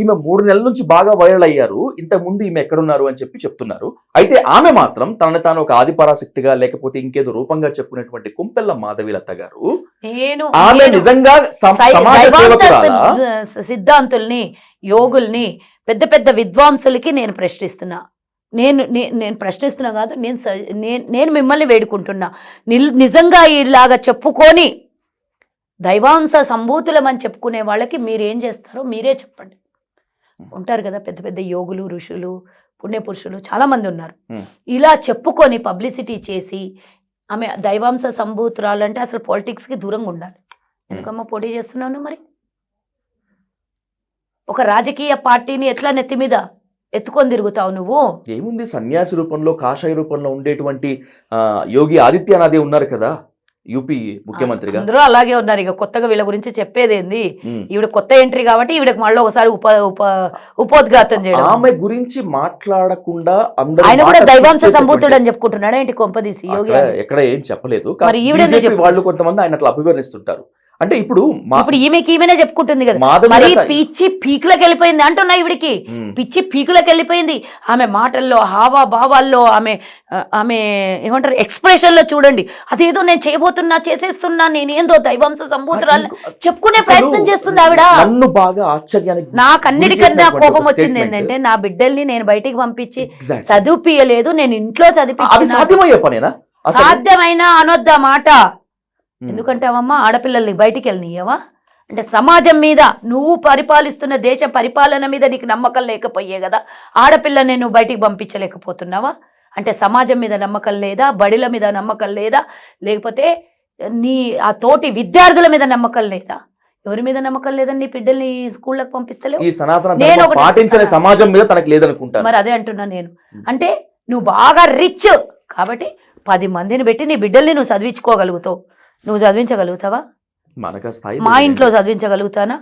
ఈమె మూడు నెలల నుంచి బాగా వైరల్ అయ్యారు. ఇంతకు ముందు ఈమె ఎక్కడున్నారు అని చెప్పి చెప్తున్నారు. అయితే ఆమె మాత్రం తనని తాను ఒక ఆదిపరాశక్తిగా లేకపోతే ఇంకేదో రూపంగా చెప్పుకునేటువంటి కుంపెల్ల మాధవీలత గారు. ఆమె నిజంగా సిద్ధాంతుల్ని యోగుల్ని పెద్ద పెద్ద విద్వాంసులకి నేను ప్రశ్నిస్తున్నా. నేను నేను ప్రశ్నిస్తున్నా కాదు నేను నేను మిమ్మల్ని వేడుకుంటున్నా. నిజంగా ఇలాగా చెప్పుకొని దైవాంశ సంభూతులమని చెప్పుకునే వాళ్ళకి మీరేం చేస్తారో మీరే చెప్పండి. ఉంటారు కదా పెద్ద పెద్ద యోగులు ఋషులు పుణ్యపురుషులు చాలామంది ఉన్నారు. ఇలా చెప్పుకొని పబ్లిసిటీ చేసి ఆమె దైవాంశ సంభూతురాలంటే అసలు పాలిటిక్స్కి దూరంగా ఉండాలి. ఎందుకమ్మా పోటీ చేస్తున్నావు మరి? ఒక రాజకీయ పార్టీని ఎట్లా నెత్తి మీద ఎత్తుకొని తిరుగుతావు నువ్వు? ఏముంది? సన్యాసి రూపంలో కాషాయ రూపంలో ఉండేటువంటి యోగి ఆదిత్యనాథే ఉన్నారు కదా. యూపీ ముఖ్యమంత్రిగా. అందరూ అలాగే ఉన్నారు. ఇక కొత్తగా వీళ్ళ గురించి చెప్పేదేంది. ఈవిడ కొత్త ఎంట్రీ కాబట్టి ఈవిడకి మళ్ళీ ఒకసారి ఉప ఉప ఉపోద్ఘాతం చేయడం. ఆమె గురించి మాట్లాడకుండా అందరూ ఆయన కూడా దైవాంశ చేసేటువంటి- అని చెప్పుకుంటున్నాడా ఏంటి కొంపదీసి? యోగి ఎక్కడ ఏం చెప్పలేదు. వాళ్ళు కొంతమంది ఆయన అట్లా అభివర్ణిస్తుంటారు. అంటే ఇప్పుడు ఇప్పుడు ఈమెకి ఈమెనే చెప్పుకుంటుంది కదా మరి పిచ్చి పీకులకు వెళ్ళిపోయింది అంటున్నా ఈవిడికి ఉమ్. పిచ్చి పీకులకు వెళ్ళిపోయింది ఆమె మాటల్లో హావా భావాల్లో ఆమె ఆమె ఏమంటారు ఎక్స్ప్రెషన్లో చూడండి అదేదో నేను చేయబోతున్నా చేసేస్తున్నా నేనేందో దైవాంశ సంభూతురాలు చెప్పుకునే ప్రయత్నం చేస్తుంది ఆవిడ నన్ను బాగా ఆశ్చర్యానికి నాకు అన్నిటికన్నా కోపం వచ్చింది. ఏంటంటే నా బిడ్డల్ని నేను బయటికి పంపించి. చదివిపియలేదు నేను ఇంట్లో సాధ్యమయ్యే పనేనా అసలు సాధ్యమైన అనొద్దా మాట. ఎందుకంటావమ్మా ఆడపిల్లల్ని బయటికి వెళ్ళనియవా అంటే సమాజం మీద నువ్వు పరిపాలిస్తున్న దేశ పరిపాలన మీద నీకు నమ్మకం లేకపోయే కదా. ఆడపిల్లని నువ్వు బయటికి పంపించలేకపోతున్నావా? అంటే సమాజం మీద నమ్మకం లేదా? బడిల మీద నమ్మకం లేదా? లేకపోతే నీ ఆ తోటి విద్యార్థుల మీద నమ్మకం లేదా? ఎవరి మీద నమ్మకం లేదని నీ బిడ్డల్ని స్కూళ్ళకి పంపిస్తలేవు? ఈ సనాతన పాటించని. సమాజం మీద తనకు లేదనుకుంటాను మరి అదే అంటున్నా నేను. అంటే నువ్వు బాగా రిచ్ కాబట్టి పది మందిని పెట్టి నీ బిడ్డల్ని నువ్వు చదివించుకోగలుగుతావు. నువ్వు చదివించగలుగుతావా మనకు స్థాయి మా. ఇంట్లో చదివించగలుగుతానా.